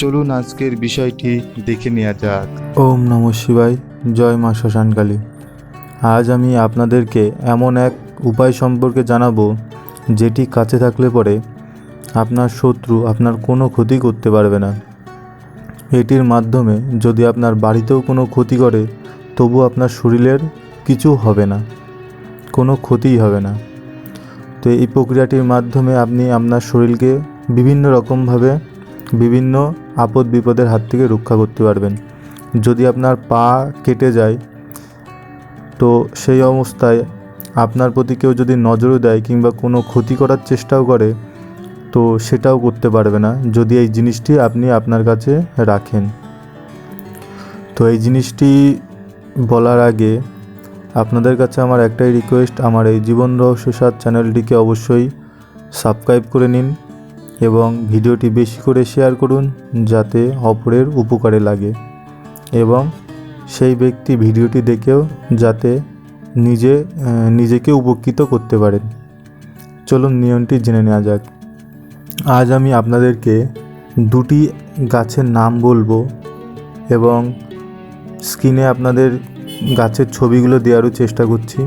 চলুন আজকের বিষয়টি দেখে নেওয়া যাক। ওম নম শিবায়, জয় মা শ্মশানকালী। আজ আমি আপনাদেরকে এমন এক উপায় সম্পর্কে জানাব, যেটি কাছে থাকলে পরে আপনার শত্রু আপনার কোনো ক্ষতি করতে পারবে না। এটির মাধ্যমে যদি আপনার বাড়িতেও কোনো ক্ষতি করে, তবু আপনার শরীরের কিছু হবে না, কোনো ক্ষতিই হবে না। তো এই প্রক্রিয়াটির মাধ্যমে আপনি আপনার শরীরকে বিভিন্ন রকমভাবে বিভিন্ন আপদ বিপদের হাত থেকে রক্ষা করতে পারবেন। যদি আপনার পা কেটে যায়, তো সেই অবস্থায় আপনার প্রতি কেউ যদি নজরও দেয় কিংবা কোনো ক্ষতি করার চেষ্টাও করে, তো সেটাও করতে পারবে না। যদি এই জিনিসটি আপনি আপনার কাছে রাখেন। তো এই জিনিসটি বলার আগে আপনাদের কাছে আমার একটাই রিকোয়েস্ট আমার এই জীবন রহস্য সাত চ্যানেলটিকে অবশ্যই সাবস্ক্রাইব করে নিন। এবং ভিডিওটি বেশি করে শেয়ার করুন যাতে অপরের উপকারে লাগে। এবং সেই ব্যক্তি ভিডিওটি দেখেও যাতে নিজে নিজেকে উপকৃত করতে পারেন। চলুন নিয়মটি জেনে নেওয়া যাক। আজ আমি আপনাদেরকে দুটি গাছের নাম বলব এবং স্ক্রিনে আপনাদের গাছের ছবিগুলো দেওয়ারও চেষ্টা করছি।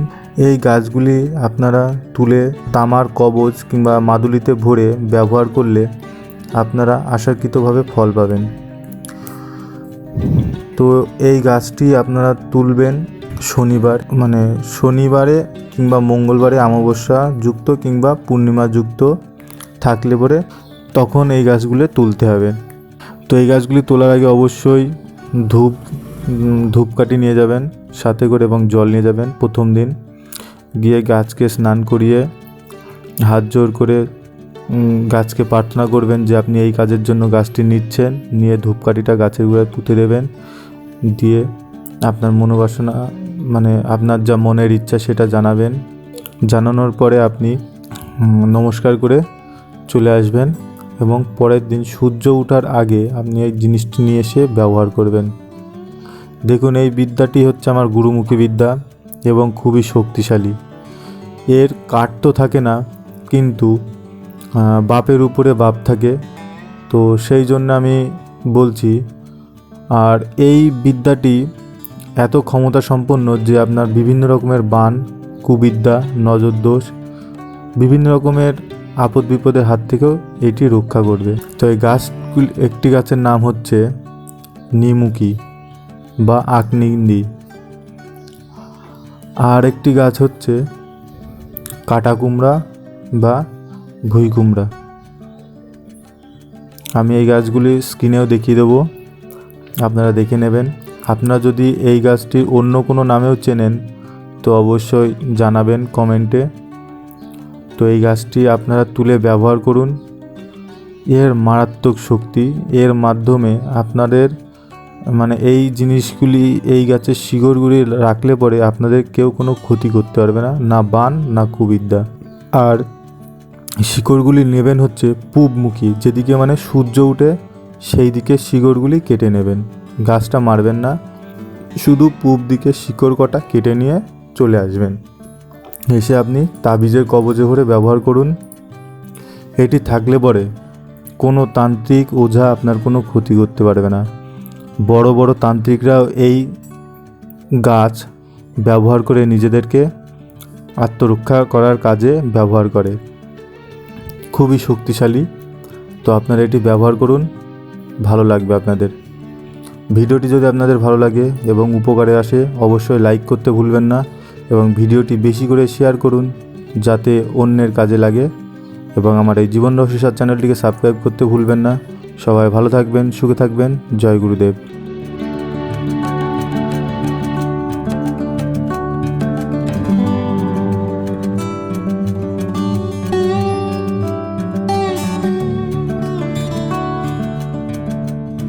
এই গাছগুলি আপনারা তুলে তামার কবজ কিংবা মাদুলিতে ভরে ব্যবহার করলে আপনারা আশাকৃতভাবে ফল পাবেন। তো এই গাছটি আপনারা তুলবেন শনিবার মানে শনিবারে কিংবা মঙ্গলবারে অমাবস্যা যুক্ত কিংবা পূর্ণিমা যুক্ত থাকলে পরে তখন এই গাছগুলো তুলতে হবে। তো এই গাছগুলি তোলার আগে অবশ্যই ধূপ ধূপকাঠি নিয়ে যাবেন, সাথে করে এবং জল নিয়ে যাবেন প্রথম দিন। গিয়ে গাছকে স্নান করিয়ে হাত জোর করে গাছকে প্রার্থনা করবেন যে আপনি এই কাজের জন্য গাছটি নিচ্ছেন। নিয়ে ধূপকাঠিটা গাছের গোড়ায় পুঁতে দেবেন। দিয়ে আপনার মনোবাসনা মানে আপনার যা মনের ইচ্ছা সেটা জানাবেন। জানানোর পরে আপনি নমস্কার করে চলে আসবেন এবং পরের দিন সূর্য ওঠার আগে আপনি এই জিনিসটি নিয়ে এসে ব্যবহার করবেন। দেখুন, এই বিদ্যাটি হচ্ছে আমার গুরুমুখী বিদ্যা। এবং খুবই শক্তিশালী। এর কাঠ তো থাকে না, কিন্তু বাপের উপরে বাপ থাকে। তো সেই জন্য আমি বলছি, আর এই বিদ্যাটি এত ক্ষমতা সম্পন্ন যে আপনার বিভিন্ন রকমের বান, কুবিদ্যা নজর দোষ বিভিন্ন রকমের আপদ বিপদের হাত থেকেও এটি রক্ষা করবে। তো এই গাছগুলি একটি গাছের নাম হচ্ছে নিমুকি বা আকনিন্দি আর একটি গাছ হচ্ছে কাটা কুমড়া বা ভুই কুমড়া। আমি এই গাছগুলি স্ক্রিনেও দেখিয়ে দেবো, আপনারা দেখে নেবেন। আপনারা যদি এই গাছটি অন্য কোনো নামেও চেনেন, তো অবশ্যই জানাবেন কমেন্টে। তো এই গাছটি আপনারা তুলে ব্যবহার করুন। এর মারাত্মক শক্তি, এর মাধ্যমে আপনাদের মানে এই জিনিসগুলি এই গাছের শিকড়গুলি রাখলে পরে আপনাদের কেউ কোনো ক্ষতি করতে পারবে না না বান, না কুবিদ্যা। আর শিকড়গুলি নেবেন হচ্ছে পূবমুখী, যেদিকে মানে সূর্য উঠে সেই দিকে শিকড়গুলি কেটে নেবেন। গাছটা মারবেন না, শুধু পূব দিকে শিকড় কটা কেটে নিয়ে চলে আসবেন। এসে আপনি তাবিজের কবজে ভরে ব্যবহার করুন। এটি থাকলে পরে কোনো তান্ত্রিক ওঝা আপনার কোনো ক্ষতি করতে পারবে না। বড় বড় তান্ত্রিকরাও এই গাছ ব্যবহার করে নিজেদেরকে আত্মরক্ষা করার কাজে ব্যবহার করে। খুবই শক্তিশালী। তো আপনারা এটি ব্যবহার করুন। ভালো লাগবে আপনাদের। ভিডিওটি যদি আপনাদের ভালো লাগে এবং উপকারে আসে, অবশ্যই লাইক করতে ভুলবেন না এবং ভিডিওটি বেশি করে শেয়ার করুন যাতে অন্যের কাজে লাগে এবং আমার এই জীবন রহস্য চ্যানেলটিকে সাবস্ক্রাইব করতে ভুলবেন না। সবাই ভালো থাকবেন সুখে থাকবেন। জয় গুরুদেব।